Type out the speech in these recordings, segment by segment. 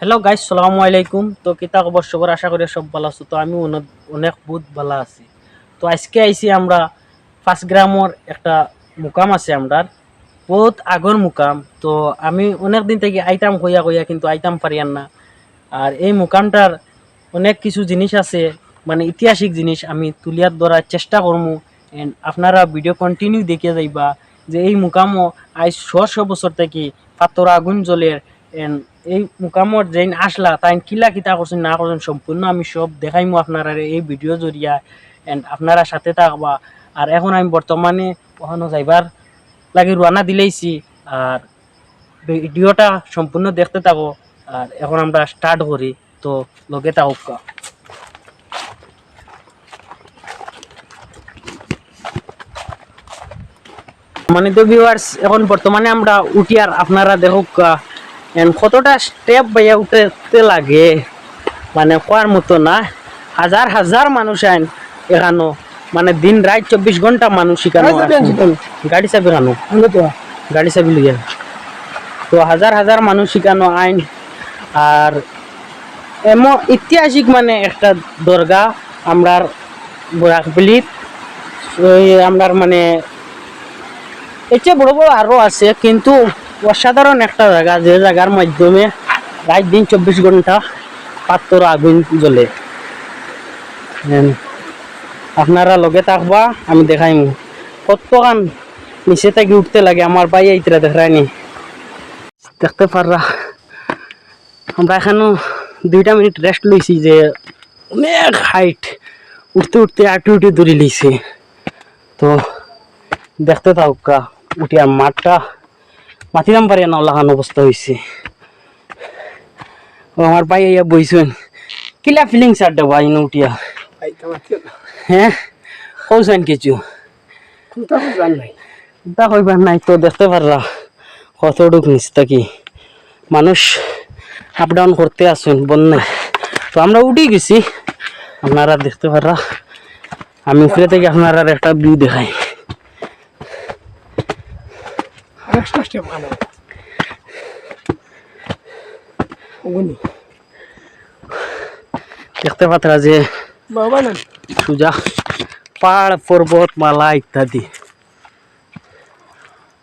Hello guys সালামু আলাইকুম তো কিতা খবর সবার আশা করি সব ভালো আছো। তো আমি অনেক- বহুত ভালো আছি। তো আজকে আইছি আমরা ফার্স্ট গ্রামর একটা মুকাম আছে আমরার। বহুত আগর মুকাম। তো আমি অনেক দিন থেকে আইতাম কইয়া কইয়া কিন্তু আইতাম পারিয়ান না। আর এই মুকামটার অনেক কিছু জিনিস আছে মানে ঐতিহাসিক জিনিস আমি তুলিয়ার ধরার চেষ্টা করব এন্ড আপনারা ভিডিও কন্টিনিউ দেখিয়ে যাইবা যে এই মুকামও আজ শ বছর থেকে পাতর আগুন এন্ড এই মুকামত যেন আসলা তাই কিলা কিতা করছেন না করছেন সম্পূর্ণ আমি সব দেখাইমু আপনারা এই ভিডিও জরিয়া এন্ড আপনারা সাথে থাকবা। আর এখন আমি বর্তমানে ওখানে যাইবার লাগে রোয়ানা দিলেইছি। আর ভিডিওটা সম্পূর্ণ দেখতে থাকো। আর এখন আমরা স্টার্ট করি। তো লগে থাকুক মানে তো ভিউয়ার্স এখন বর্তমানে আমরা উঠি আর আপনারা দেখুক কতটা স্টেপ বাইয়া উঠতে লাগে? মানে কোয়ার মতো না। হাজার হাজার মানুষ আইন এখানো মানে দিন রাত চব্বিশ ঘণ্টা মানুষ এখানে গাড়ি চাবি খানো গাড়ি চাবি লিয়ে তো হাজার হাজার মানুষ শিখানো আইন। আর এমন ঐতিহাসিক মানে একটা দরগা আমরার বরাকবিলিত ওই আমরার মানে এর চেয়ে বড় বড় আরও আছে কিন্তু অসাধারণ একটা জায়গা, যে জায়গার মাধ্যমে রাত দিন চব্বিশ ঘণ্টা পাত্র আগুন জ্বলে। আপনারা লগে থাকবা, আমি দেখাইমু কতখান নিচে থেকে উঠতে লাগে, আমার ভাই এইতরা দেখায়নি দেখতে পাররা। আমরা এখানে দুইটা মিনিট রেস্ট লইছি যে অনেক হাইট উঠতে উঠতে আটু উঠে দৌড়ি লইছে। তো দেখতে থাকা উঠিয়া মাঠটা মাতিলাম পারি না লাগান অবস্থা হয়েছে ও আমার ভাই ইয়া বইছেন কিলা ফিলিং আর দেবো আইন উঠিয়া। হ্যাঁ কৌছেন কিছু? তা কইবার নাই? তো দেখতে পারলা কতটুক নিচ থাকি মানুষ আপ ডাউন করতে আসুন বন্যায় তো আমরা উঠে গেছি আপনারা দেখতে পাররা আমি উপরে থেকে আপনারা একটা ভিউ দেখাই। দেখতে পাত্রা যে সুজা পাহাড় পর্বত মালা ইত্যাদি।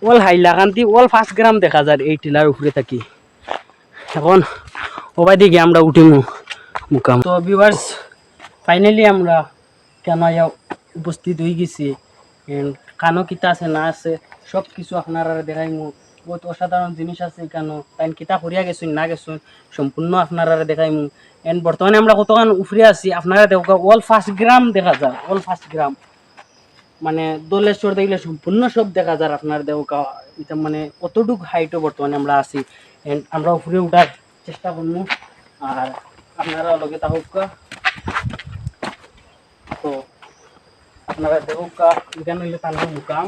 ওল হাইলাকান্তি ওল ফার্স্ট গ্রাম দেখা যায় এই টিলার উপরে থাকি। এখন ওবাই দিকে আমরা উঠিমু মুকাম। তো ভিউয়ার্স ফাইনালি আমরা কেন উপস্থিত হয়ে গেছি? কানো কিতা আছে না আছে? সব কিছু আপনারা দেখাইমু বহুত অসাধারণ জিনিস আছে কেন? তাই কিতা করিয়া গেছুন না গেছুন সম্পূর্ণ আপনারা দেখাইমু এন্ড বর্তমানে আমরা কতক্ষণ উফরে আছি, আপনারা দেখা অল ফার্স্ট গ্রাম দেখা যায় অল ফার্স্ট গ্রাম মানে দোলেশ্বর দেখলে সম্পূর্ণ সব দেখা যায় আপনার দেখা এটা মানে কতটুকু হাইটও বর্তমানে আমরা আছি। এন্ড আমরা উপরে উঠার চেষ্টা করব আর আপনারা লগে থাকুক তো, আপনারা দেখুক এখানে হইল তানোর মুকাম।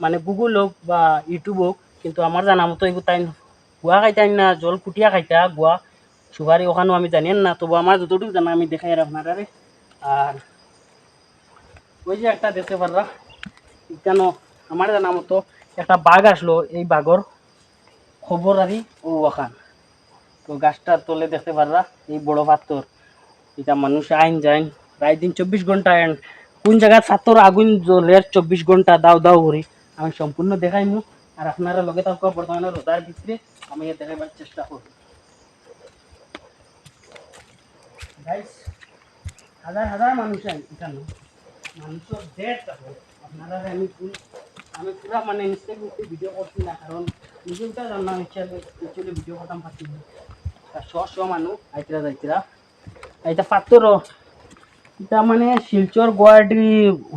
মানে গুগল হোক বা ইউটিউব হোক, কিন্তু আমার জানা মতো এগুলো তাই গুয়া খাইতাই না, জল কুটিয়া খাইতা গুয়া সুপারি ওখানেও আমি জানি না, তবু আমার যতটুকু জানা আমি দেখাই আপনারা আর ওই যে একটা দেখতে পাররা কেন আমার জানা মতো একটা বাঘ আসলো, এই বাঘর খবর আরি ও ওখান তো গাছটার তলে দেখতে পাররা এই বড় পাথর এটা মানুষ আইন যায় প্রায় দিন চব্বিশ ঘণ্টা কোন জায়গায় পাথর আগুন জ্বলের চব্বিশ ঘণ্টা দাও দাও করি আমি সম্পূর্ণ দেখাইমু আর আপনারা লগে থাকা, বর্তমানে রোদার ভিতরে আমি দেখাইবার চেষ্টা করব। হাজার হাজার মানুষ এখানে মানুষের ডেট আপনারা আমি আমি পুরা মানে নিশ্চয় ভিডিও করছি না, কারণ নিজে ওটা জানা একচুয়ালি ভিডিও করতাম পারছি শ মানুষ, আইতরা যাইতরা। এটা পাত্র এটা মানে শিলচর, গুয়াহাটি,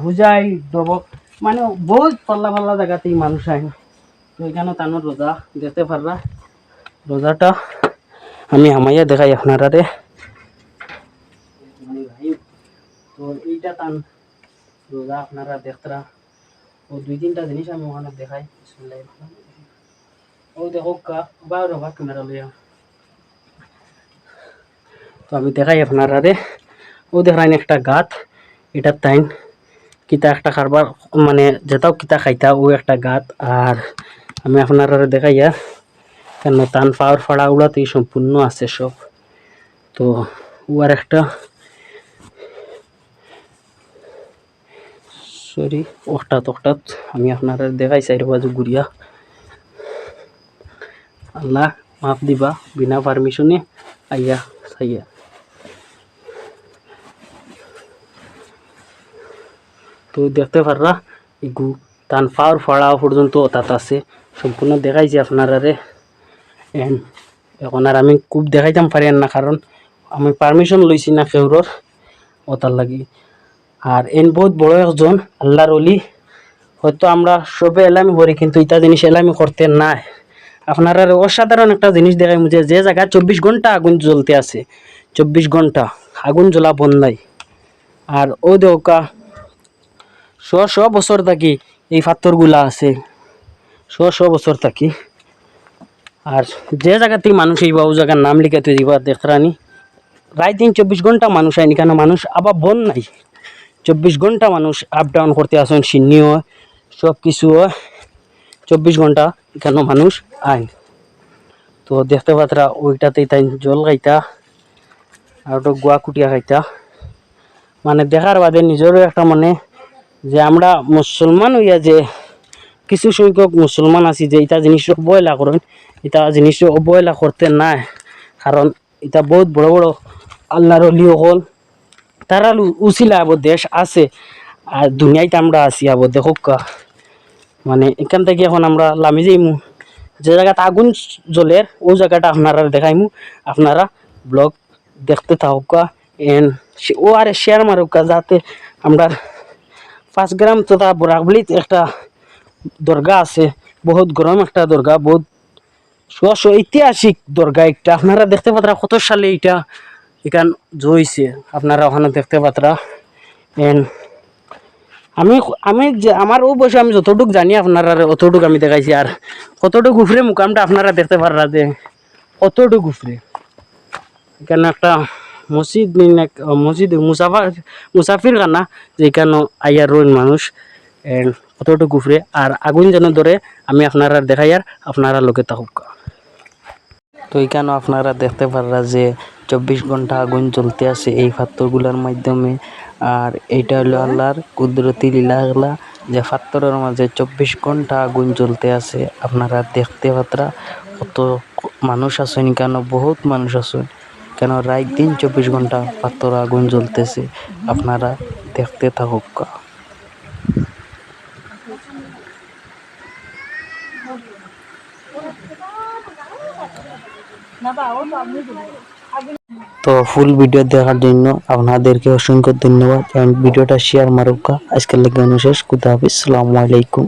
হুজাই ডবক মানে বহুত পাল্লা পাল্লা জায়গাতেই মানুষ আয় তো এখানে তানোর রোজা দেখতে পাররা রোজাটা আমি হামাইয়া দেখাই আপনারা রে তো এইটা টান রোজা আপনারা দেখতরা ও দুই তিনটা জিনিস আমি ওখানে দেখাই। বিসমিল্লাহির রহমানির রহিম। ও দেখো কা, বা রবা ক্যামেরা লইয়া তো আমি দেখাই আপনারা রে ও দেখাইন একটা গাত। এটা তাইন কিতা একটা খারবার মানে যেটাও কিতা খাইতা, ও একটা গাত। আর আমি আপনারা দেখাইয়া কেন তান পাওয়ার ফাড়া উড়াতেই সম্পূর্ণ আছে সব। তো ও আর একটা সরি ওটাত ওটাত আমি আপনারা দেখাই চাই বাজু ঘুরিয়া আল্লাহ মাফ দিবা, বিনা পারমিশনে আইয়া সাইয়া তো দেখতে পাররা, ইগু, তান পাওয়ার ফাড়া পর্যন্ত তাত আছে। সম্পূর্ণ দেখাইছি আপনারা রে এন, এখন আর আমি খুব দেখাইতাম পারি না, কারণ আমি পারমিশন লইছি না কেউরর ওটার লাগি। আর এন বহুত বড় একজন, আল্লাহর অলি হয়তো আমরা সবে এলামি করি, কিন্তু ইটা জিনিস এলামি করতে নাই। আপনারা অসাধারণ একটা জিনিস দেখাই মুঝে যে জায়গায় চব্বিশ ঘণ্টা আগুন জ্বলতে আছে। চব্বিশ ঘণ্টা, আগুন জ্বলা বন্ধ নাই আর ও দেওকা শ শ বছর থাকি এই পাথরগুলা আছে। শ শ বছর থাকি। আর যে জায়গাতে মানুষ এই বাবু জায়গার নাম লিখাতে দিবা দেখরানি, রায় দিন চব্বিশ ঘণ্টা মানুষ আইনি, কেন মানুষ আবার বন নাই। চব্বিশ ঘণ্টা মানুষ আপ ডাউন করতে আসেন হয় সব কিছু হয়, চব্বিশ ঘণ্টা এখানে মানুষ আইন। তো দেখতে পাত্রা ওইটাতে তাই জল খাইতা, আর ওটা গুয়া কুটিয়া খাইতা। মানে দেখার বাদে নিজেরও একটা মানে যে আমরা মুসলমান হইয়া যে কিছু সংখ্যক মুসলমান আছি যে এটা জিনিস অবহেলা করেন এটা জিনিস অবহেলা করতে নাই। কারণ এটা বহুত বড় বড় আল্লাহর অলি হল। তারা উচিলা আবো দেশ আছে, আর দুনিয়াতে আমরা আছি আবো, দেখো মানে এখান থেকে এখন আমরা লামি যাইমু। যে জায়গাতে আগুন জ্বলের, ও জায়গাটা আপনারা দেখাইমু। আপনারা ব্লগ দেখতে থাকুকা এন ও আর শেয়ার মারুকা যাতে আমরা পাঁচ গ্রাম তথা বরাকবলিত একটা দরগা আছে, বহুত গরম একটা দরগা বহুত সুয়াশো ঐতিহাসিক দরগা একটা। আপনারা দেখতে পাত্রা কত সালে এটা এখান জইছে আপনারা ওখানে দেখতে পাত্রা। এন আমি আমি আমার ও বসে আমি যতটুক জানি আপনারা, অতটুক আমি দেখাইছি। আর কতটুক উফরে মুকামটা আপনারা দেখতে পাররা যে কতটুক উফরে। এখানে একটা মসজিদ মসজিদ, মুসাফার, মুসাফির খানা, যেখানে আইয়ার রইন মানুষ, এন, কতটুকু উফরে আর আগুন যেন ধরে, আমি আপনারা দেখাই আর আপনারা লোকে থাকুক তো এখানে আপনারা দেখতে পাররা যে চব্বিশ ঘণ্টা আগুন জ্বলতে আছে এই পাথরগুলোর মাধ্যমে, আর এইটা হলো আল্লাহর কুদরতি লীলাগুলা যে পাথরের মাঝে চব্বিশ ঘণ্টা আগুন জ্বলতে আছে। আপনারা দেখতে পাত্রা কত মানুষ আছেন, কেন বহুত মানুষ আছেন। কেন রাত দিন চব্বিশ ঘণ্টা পাথর আগুন জ্বলতেছে, আপনারা দেখতে থাকুক। তো ফুল ভিডিও দেখার জন্য আপনাদেরকে অসংখ্য ধন্যবাদ। ভিডিওটা শেয়ার মারুকা। আজকের লেগে অনুশেষ খুদা হাফিজ। আলাইকুম।